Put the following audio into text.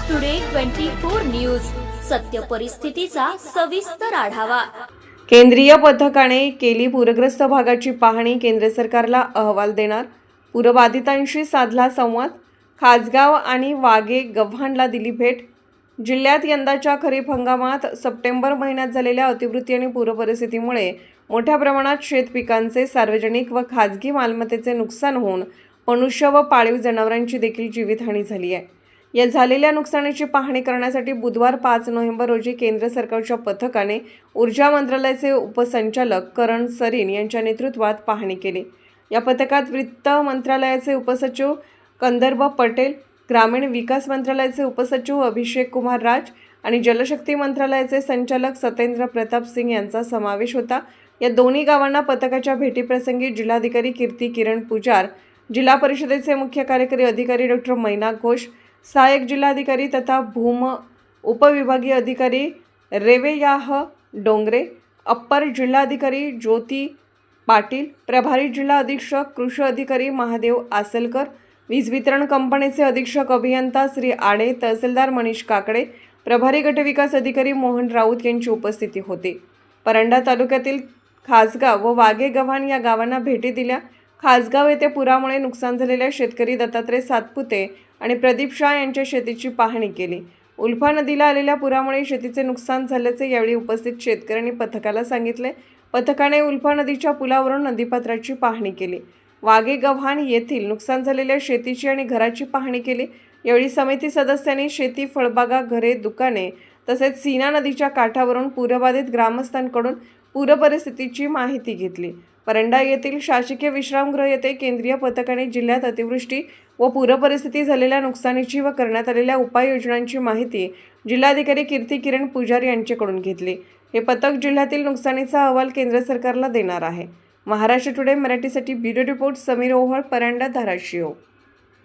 Maharashtra today twenty four news सत्य परिस्थितीचा सविस्तर आढावा. केंद्रीय पथकाने केली पूरग्रस्त भागाची पाहणी केंद्र सरकारला अहवाल देणार. पूरबाधितांशी साधला संवाद. खासगाव आणि वागे गव्हाणला दिली भेट. जिल्ह्यात यंदाच्या खरीप हंगामात सप्टेंबर महिन्यात झालेल्या अतिवृष्टी आणि पूरपरिस्थितीमुळे मोठ्या प्रमाणात शेत पिकांचे सार्वजनिक व खाजगी मालमत्तेचे नुकसान होऊन मनुष्य व पाळीव जनावरांची देखील जीवितहानी झाली आहे. या झालेल्या नुकसानीची पाहणी करण्यासाठी बुधवार पाच नोव्हेंबर रोजी केंद्र सरकारच्या पथकाने ऊर्जा मंत्रालयाचे उपसंचालक करण सरीन यांच्या नेतृत्वात पाहणी केली. या पथकात वित्त मंत्रालयाचे उपसचिव कंदर्भ पटेल ग्रामीण विकास मंत्रालयाचे उपसचिव अभिषेक कुमार राज आणि जलशक्ती मंत्रालयाचे संचालक सत्येंद्र प्रताप सिंग यांचा समावेश होता. या दोन्ही गावांना पथकाच्या भेटीप्रसंगी जिल्हाधिकारी कीर्ती किरण पुजार जिल्हा परिषदेचे मुख्य कार्यकारी अधिकारी डॉक्टर मैना घोष सहाय्यक जिल्हाधिकारी तथा भूम उपविभागीय अधिकारी रेवेयाह डोंगरे अप्पर जिल्हाधिकारी ज्योती पाटील प्रभारी जिल्हा अधीक्षक कृषी अधिकारी महादेव आसलकर वीज वितरण कंपनीचे अधीक्षक अभियंता श्री आडे तहसीलदार मनीष काकडे प्रभारी गटविकास अधिकारी मोहन राऊत यांची उपस्थिती होती. परंडा तालुक्यातील खासगाव व वाघे गव्हाण या गावांना भेटी दिल्या. खासगाव येथे पुरामुळे नुकसान झालेल्या शेतकरी दत्तात्रय सातपुते आणि प्रदीप शाह यांच्या शेतीची पाहणी केली. उल्फा नदीला आलेल्या पुरामुळे शेतीचे नुकसान झाल्याचे यावेळी उपस्थित शेतकऱ्यांनी पथकाला सांगितले. पथकाने उल्फा नदीच्या पुलावरून नदीपात्राची पाहणी केली. वाघे गव्हाण येथील नुकसान झालेल्या शेतीची आणि घराची पाहणी केली. यावेळी समिती सदस्यांनी शेती फळबागा घरे दुकाने तसेच सीना नदीच्या काठावरून पूरबाधित ग्रामस्थांकडून पूरपरिस्थितीची माहिती घेतली. परंडा येथील शासकीय विश्रामगृह येथे केंद्रीय पथकाने जिल्ह्यात अतिवृष्टी व पूरपरिस्थिती झालेल्या नुकसानीची व करण्यात आलेल्या उपाययोजनांची माहिती जिल्हाधिकारी कीर्ती किरण पुजारी यांच्याकडून घेतली. हे पथक जिल्ह्यातील नुकसानीचा अहवाल केंद्र सरकारला देणार आहे. महाराष्ट्र टुडे मराठीसाठी ब्युरो रिपोर्ट समीर ओहळ परंडा धाराशिव.